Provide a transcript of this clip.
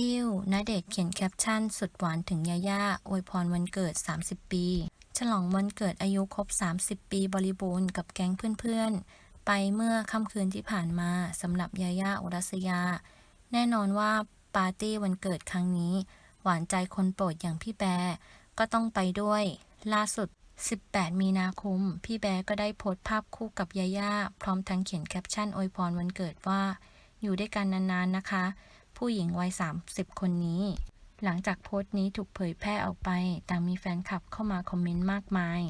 อิวณเดชเขียนแคปชั่นสุดหวานถึงยาย่าอวยพรวันเกิด 30 ปี ฉลองวันเกิดอายุครบ 30 ปีบริบูรณ์กับแก๊งเพื่อนๆ ไปเมื่อค่ำคืนที่ผ่านมาสำหรับยาย่าอุรัสยา แน่นอนว่าปาร์ตี้วันเกิดครั้งนี้ หวานใจคนโปรดอย่างพี่แบร์ก็ต้องไปด้วย ล่าสุด 18 มีนาคม พี่แบร์ก็ได้โพสต์ภาพคู่กับยาย่าพร้อมทั้งเขียนแคปชั่นอวยพรวันเกิดว่า อยู่ด้วยกันนานๆนะคะ ผู้หญิงวัย 30 คนนี้ หลังจากโพสต์นี้ถูกเผยแพร่ออกไป ต่างมีแฟนคลับเข้ามาคอมเมนต์มากมาย